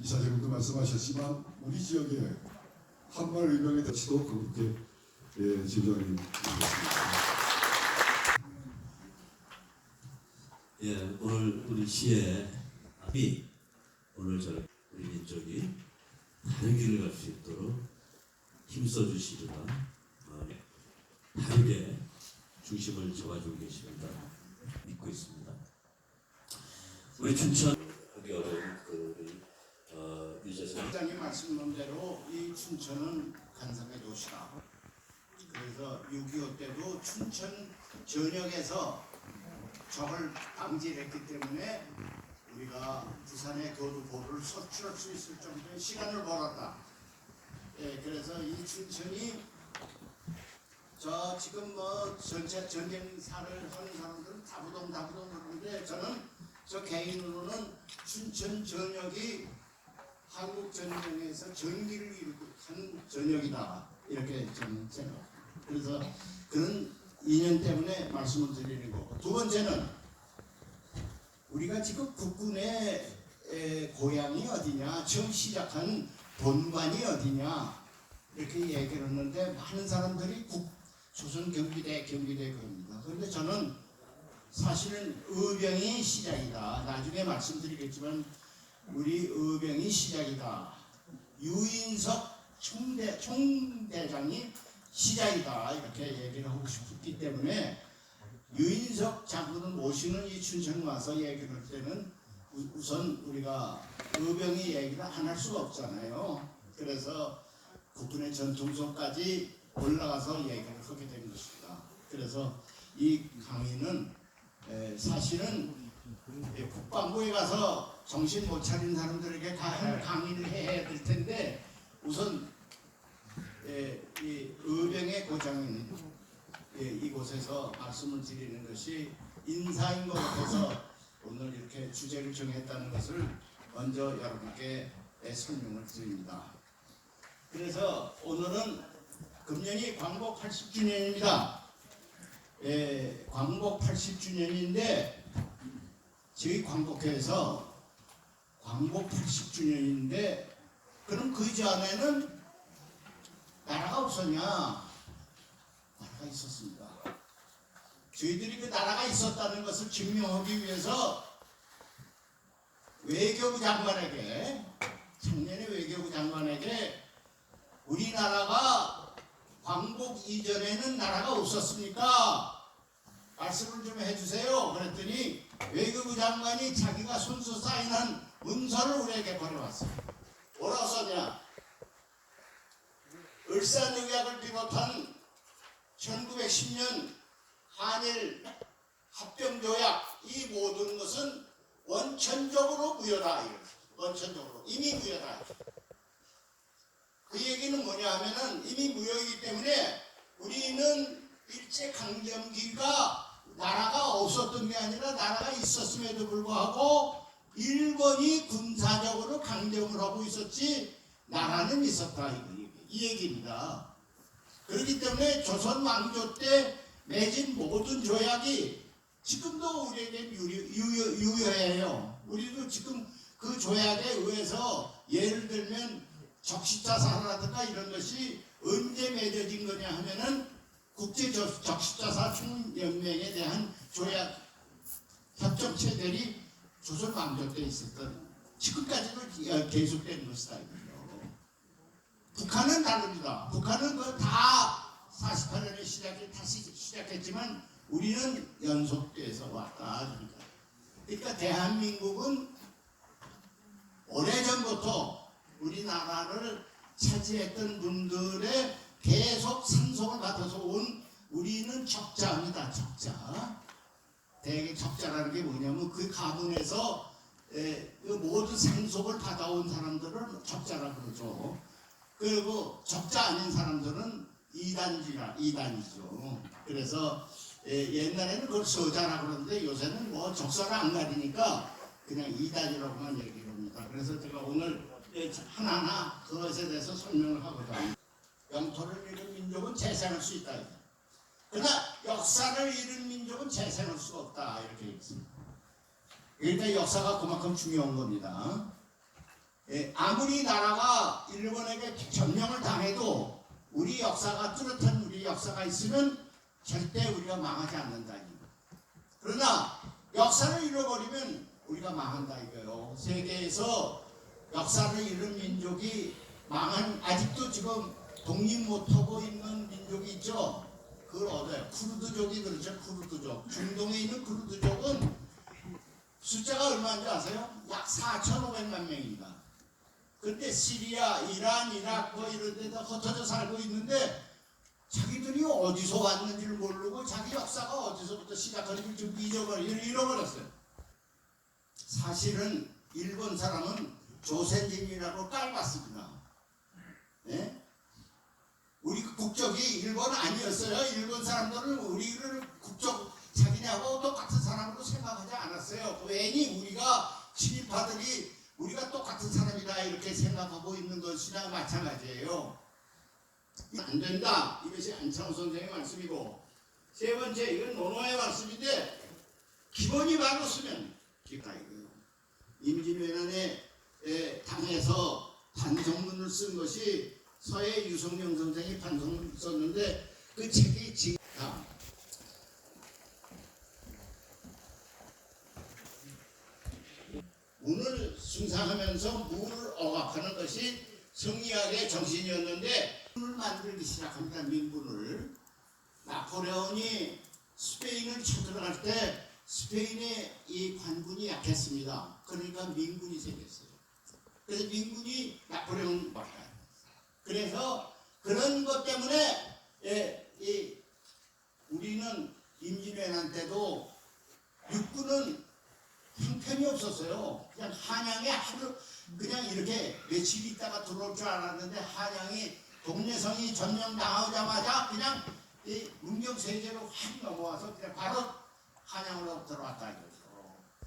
이사장님도 말씀하셨지만 우리 지역에 한말 의병의 대치도 그렇게 예, 지부장님 예, 오늘 우리 시의 앞이 오늘 저 우리 민족이 다른 길을 갈 수 있도록 힘써 주시리라 어, 다르게 중심을 잡아주고 계십니다. 믿고 있습니다. 우리 춘천 하기 어려운 그 우리 어, 유재석 장님 말씀한 대로 이 춘천은 간상의 도시다. 그래서 6.25 때도 춘천 전역에서 적을 방지했기 때문에 우리가 부산의 교두보를 서출할 수 있을 정도의 시간을 벌었다. 예, 그래서 이 춘천이 저 지금 뭐 전체 전쟁사를 하는 사람들은 다부동 다부동 그러는데 저는 저 개인으로는 춘천 전역이 한국 전쟁에서 전기를 이루고 한 전역이다 이렇게 저는 생각합니다. 그래서 그런 인연 때문에 말씀을 드리는 거고 두 번째는 우리가 지금 국군의 에, 고향이 어디냐 처음 시작한 본관이 어디냐 이렇게 얘기를 했는데 많은 사람들이 국, 조선 경비대 경비대 그럽니다. 그런데 저는 사실은 의병이 시작이다. 나중에 말씀드리겠지만 우리 의병이 시작이다. 유인석 총대, 총대장이 시작이다. 이렇게 얘기를 하고 싶기 때문에 유인석 장군을 모시는 이 춘천 와서 얘기를 할 때는 우- 우선 우리가 의병이 얘기를 안 할 수가 없잖아요. 그래서 국군의 전통소까지 올라가서 얘기를 하게 된 것입니다. 그래서 이 강의는 에, 사실은 예, 국방부에 가서 정신 못 차린 사람들에게 강- 강의를 해야 될 텐데 우선 예, 이 의병의 고장인 예, 이곳에서 말씀을 드리는 것이 인사인 것 같아서 오늘 이렇게 주제를 정했다는 것을 먼저 여러분께 예, 설명을 드립니다. 그래서 오늘은 금년이 광복 80주년입니다. 예, 광복 80주년인데 저희 광복회에서 광복 80주년인데 그럼 그 전에는 나라가 없었냐? 나라가 있었습니다. 저희들이 그 나라가 있었다는 것을 증명하기 위해서 외교부 장관에게 작년에 외교부 장관에게 우리나라가 광복 이전에는 나라가 없었습니까? 말씀을 좀 해주세요. 그랬더니 외교부 장관이 자기가 손수 사인한 문서를 우리에게 보내왔어요. 뭐라고 썼냐? 을사늑약을 비롯한 1910년 한일 합병조약 이 모든 것은 원천적으로 무효다. 원천적으로 이미 무효다. 그 얘기는 뭐냐 하면은 이미 무효이기 때문에 우리는 일제 강점기가 나라가 없었던 게 아니라 나라가 있었음에도 불구하고 일본이 군사적으로 강점을 하고 있었지 나라는 있었다 이, 이 얘기입니다. 그렇기 때문에 조선 왕조 때 맺은 모든 조약이 지금도 우리에게 유효, 유효해요. 우리도 지금 그 조약에 의해서 예를 들면 적십자사라든가 이런 것이 언제 맺어진 거냐 하면은 국제 적- 적십자사 총연맹에 대한 조약 협정 체결이 조선 왕조 때 있었던 지금까지도 계속된 것이다. 북한은 다릅니다. 북한은 그다 48년에 시작이 다시 시작했지만 우리는 연속돼서 왔다. 그러니까, 그러니까 대한민국은 오래전부터 우리나라를 차지했던 분들의 계속 상속을 받아서 온 우리는 적자입니다. 적자. 대개 적자라는 게 뭐냐면 그 가문에서 에, 그 모든 상속을 받아온 사람들을 적자라 그러죠. 그리고 적자 아닌 사람들은 이단지라 이단이죠. 그래서 에, 옛날에는 그걸 서자라 그러는데 요새는 뭐 적사를 안 가리니까 그냥 이단이라고만 얘기를 합니다. 그래서 제가 오늘 예, 하나하나 그것에 대해서 설명을 하고자 합니다. 영토를 잃은 민족은 재생할 수 있다. 그러나 역사를 잃은 민족은 재생할 수가 없다. 이렇게 얘기했습니다. 그러니까 역사가 그만큼 중요한 겁니다. 예, 아무리 나라가 일본에게 점령을 당해도 우리 역사가 뚜렷한 우리 역사가 있으면 절대 우리가 망하지 않는다. 그러나 역사를 잃어버리면 우리가 망한다 이거요. 세계에서 역사를 잃은 민족이 망한 아직도 지금 독립 못하고 있는 민족이 있죠. 그걸 얻어요. 쿠르드족이 그렇죠. 쿠르드족. 중동에 있는 쿠르드족은 숫자가 얼마인지 아세요? 약 4,500만 명입니다. 근데 시리아, 이란, 이라크 뭐 이런 데다 흩어져 살고 있는데 자기들이 어디서 왔는지를 모르고 자기 역사가 어디서부터 시작하는지 좀 잊어버려, 잃어버렸어요. 사실은 일본 사람은 조센진이라고 깔봤습니다. 예? 우리 국적이 일본 아니었어요. 일본 사람들은 우리를 국적 자기네하고 똑같은 사람으로 생각하지 않았어요. 괜히 우리가 친일파들이 우리가 똑같은 사람이다 이렇게 생각하고 있는 것이나 마찬가지예요. 안 된다. 이것이 안창호 선생의 말씀이고 세 번째 이건 노노의 말씀인데 기본이 바로 쓰면 기다 이거예요. 임진왜란에 에, 당해서 반성문을 쓴 것이 서해 유성명 선생이 반성문을 썼는데 그 책이 지금 문을 숭상하면서 무를 억압하는 것이 성리학의 정신이었는데 문을 만들기 시작합니다. 민군을 나포레온이 스페인을 쳐들어갈 때 스페인의 이 관군이 약했습니다. 그러니까 민군이 생겼어요. 그래서 민군이 나포레온 막아요. 그래서 그런 것 때문에 예, 이 우리는 임진왜란 때도 육군은 형편이 없었어요. 그냥 한양에 하루 그냥 이렇게 며칠 있다가 들어올 줄 알았는데 한양이 동래성이 점령당하자마자 그냥 이 문경 세제로 확 넘어와서 그냥 바로 한양으로 들어왔다.